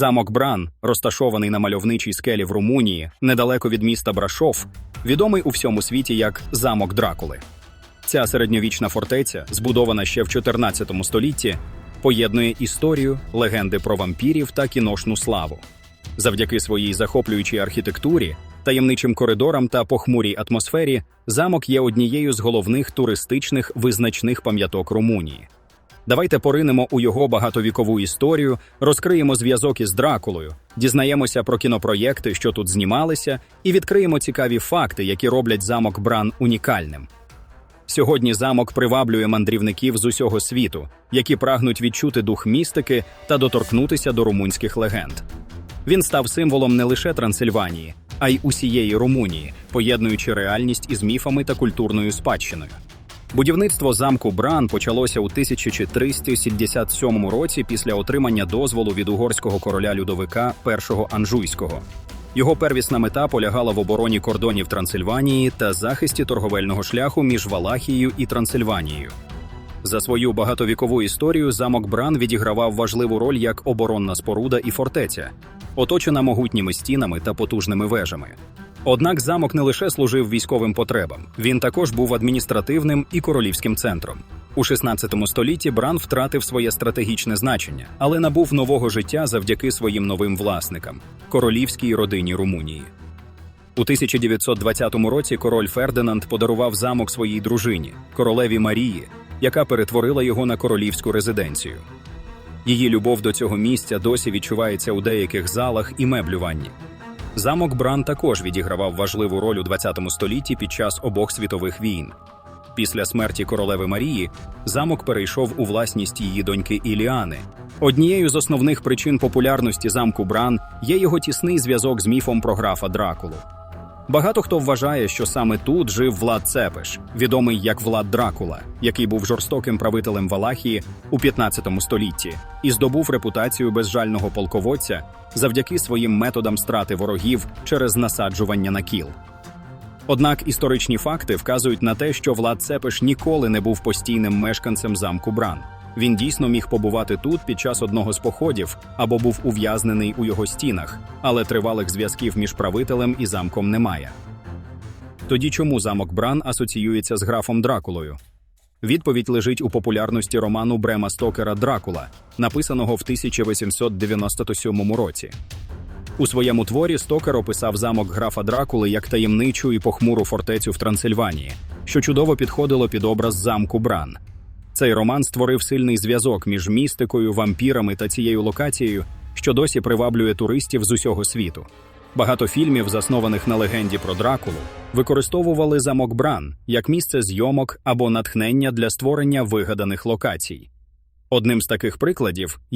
Замок Бран, розташований на мальовничій скелі в Румунії, недалеко від міста Брашов, відомий у всьому світі як замок Дракули. Ця середньовічна фортеця, збудована ще в 14 столітті, поєднує історію, легенди про вампірів та кіношну славу. Завдяки своїй захоплюючій архітектурі, таємничим коридорам та похмурій атмосфері, замок є однією з головних туристичних визначних пам'яток Румунії. Давайте поринемо у його багатовікову історію, розкриємо зв'язок із Дракулою, дізнаємося про кінопроєкти, що тут знімалися, і відкриємо цікаві факти, які роблять замок Бран унікальним. Сьогодні замок приваблює мандрівників з усього світу, які прагнуть відчути дух містики та доторкнутися до румунських легенд. Він став символом не лише Трансильванії, а й усієї Румунії, поєднуючи реальність із міфами та культурною спадщиною. Будівництво замку Бран почалося у 1377 році після отримання дозволу від угорського короля Людовика І Анжуйського. Його первісна мета полягала в обороні кордонів Трансильванії та захисті торговельного шляху між Валахією і Трансильванією. За свою багатовікову історію замок Бран відігравав важливу роль як оборонна споруда і фортеця, оточена могутніми стінами та потужними вежами. Однак замок не лише служив військовим потребам, він також був адміністративним і королівським центром. У 16 столітті Бран втратив своє стратегічне значення, але набув нового життя завдяки своїм новим власникам королівській родині Румунії. У 1920 році король Фердинанд подарував замок своїй дружині, королеві Марії, яка перетворила його на королівську резиденцію. Її любов до цього місця досі відчувається у деяких залах і меблюванні. Замок Бран також відігравав важливу роль у 20 столітті під час обох світових війн. Після смерті королеви Марії замок перейшов у власність її доньки Іліани. Однією з основних причин популярності замку Бран є його тісний зв'язок з міфом про графа Дракулу. Багато хто вважає, що саме тут жив Влад Цепеш, відомий як Влад Дракула, який був жорстоким правителем Валахії у 15 столітті і здобув репутацію безжального полководця завдяки своїм методам страти ворогів через насаджування на кіл. Однак історичні факти вказують на те, що Влад Цепеш ніколи не був постійним мешканцем замку Бран. Він дійсно міг побувати тут під час одного з походів або був ув'язнений у його стінах, але тривалих зв'язків між правителем і замком немає. Тоді чому замок Бран асоціюється з графом Дракулою? Відповідь лежить у популярності роману Брема Стокера Дракула, написаного в 1897 році. У своєму творі Стокер описав замок графа Дракули як таємничу і похмуру фортецю в Трансильванії, що чудово підходило під образ замку Бран. Цей роман створив сильний зв'язок між містикою, вампірами та цією локацією, що досі приваблює туристів з усього світу. Багато фільмів, заснованих на легенді про Дракулу, використовували замок Бран як місце зйомок або натхнення для створення вигаданих локацій. Одним з таких прикладів